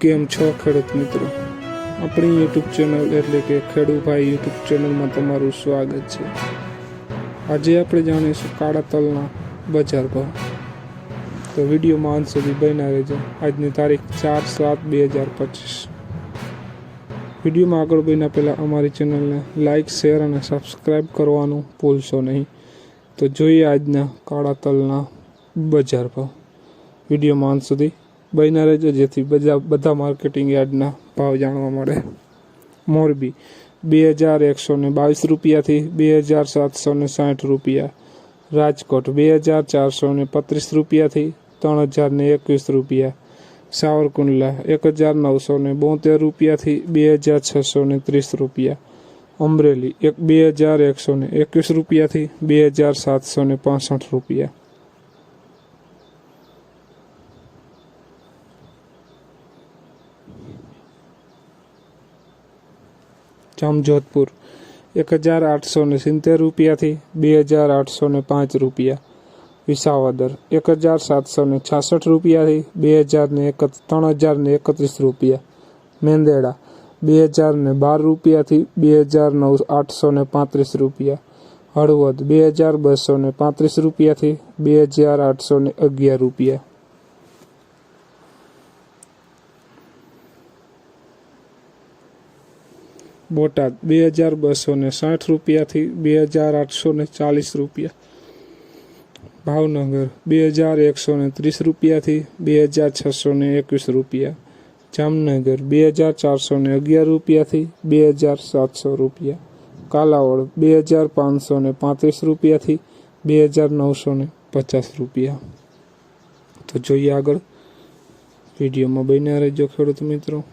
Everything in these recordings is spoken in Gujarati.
કેમ છો ખેડૂત મિત્રો? આપણી યુટ્યુબ ચેનલ એટલે કે ખેડૂભાઈ યુટ્યુબ ચેનલમાં તમારું સ્વાગત છે. આજે આપણે જાણીશું કાળા તલના બજાર ભાવ. તો વિડીયોમાં અંત સુધી બન્યા રહેજો. આજની તારીખ ચાર સાત બે હજાર પચીસ. વિડીયોમાં આગળ બન્યા પહેલાં અમારી ચેનલને લાઇક શેર અને સબસ્ક્રાઈબ કરવાનું ભૂલશો નહીં. તો જોઈએ આજના કાળા તલના બજાર ભાવ. વિડીયોમાં અંત સુધી બન્યા રહેજો જેથી બધા બધા માર્કેટિંગ યાર્ડના ભાવ જાણવા મળે. મોરબી, બે હજાર એકસો ને બાવીસ રૂપિયાથી બે હજાર સાતસો ને સાઠ રૂપિયા. રાજકોટ, બે હજાર ચારસો ને પત્રીસ રૂપિયાથી ત્રણ હજાર ને એકવીસ રૂપિયા. સાવરકુંડલા, એક હજાર નવસો ને બોતેર રૂપિયાથી બે હજાર છસો ને ત્રીસ રૂપિયા. અમરેલી, એક બે હજાર એકસો ને એકવીસ રૂપિયાથી બે હજાર સાતસો ને પાસઠ રૂપિયા. જામજોધપુર. એક હજાર આઠસો ને સિત્તેર રૂપિયાથી બે હજાર આઠસો ને પાંચ રૂપિયા. વિસાવદર. એક હજાર સાતસો ને છાસઠ રૂપિયાથી બે હજાર ને એક ત્રણ હજાર ને એકત્રીસ રૂપિયા. મેંદેડા. બે હજાર ને બાર રૂપિયાથી બે હજાર નવ આઠસો ને પાંત્રીસ રૂપિયા. હળવદ. બે હજાર બસો ને પાંત્રીસ રૂપિયાથી બે હજાર આઠસો ને અગિયાર રૂપિયા. બોટાદ, બે હજાર બસો ને સાઠ રૂપિયાથી બે હજાર આઠસો ને ચાલીસ રૂપિયા. ભાવનગર, બે હજાર એકસો ને ત્રીસ રૂપિયાથી બે હજાર છસો ને એકવીસ રૂપિયા. જામનગર, બે હજાર ચારસો ને અગિયાર રૂપિયાથી બે હજાર સાતસો રૂપિયા. કાલાવડ, બે હજાર પાંચસો ને પાંત્રીસ રૂપિયાથી બે હજાર નવસો ને પચાસ રૂપિયા. તો જોઈએ આગળ. વિડીયોમાં બન્યા રહેજો ખેડૂત મિત્રો.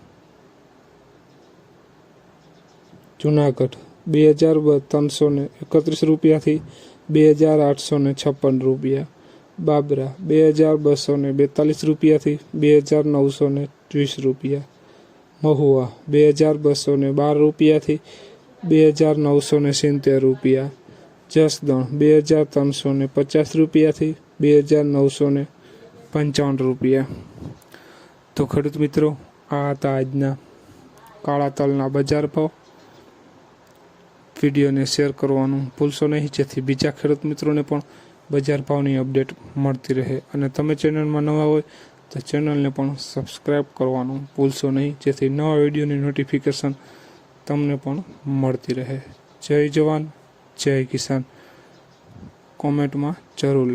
જુનાગઢ, બે હજાર ત્રણસો ને એકત્રીસ રૂપિયાથી બે હજાર આઠસો ને છપ્પન રૂપિયા. બાબરા, બે હજાર બસો ને બેતાલીસ રૂપિયાથી બે હજાર નવસો ને વીસ રૂપિયા. મહુવા, બે હજાર બસો ને બાર રૂપિયાથી બે હજાર નવસો ને સિત્તેર રૂપિયા. જસદણ, બે હજાર ત્રણસો ને પચાસ રૂપિયાથી બે હજાર નવસો ને પંચાવન રૂપિયા. તો ખેડૂત મિત્રો, આ હતા આજના કાળા તલના બજાર ભાવ. વિડીયોને શેર કરવાનું ભૂલશો નહીં. જેથી બીજા ખેડૂત મિત્રોને પણ બજાર ભાવની અપડેટ મળતી રહે. અને તમે ચેનલમાં નવા હોય તો ચેનલને પણ સબસ્ક્રાઈબ કરવાનું ભૂલશો નહીં. જેથી નવા વિડીયોની નોટિફિકેશન તમને પણ મળતી રહે. જય જવાન, જય કિસાન. કોમેન્ટમાં જરૂર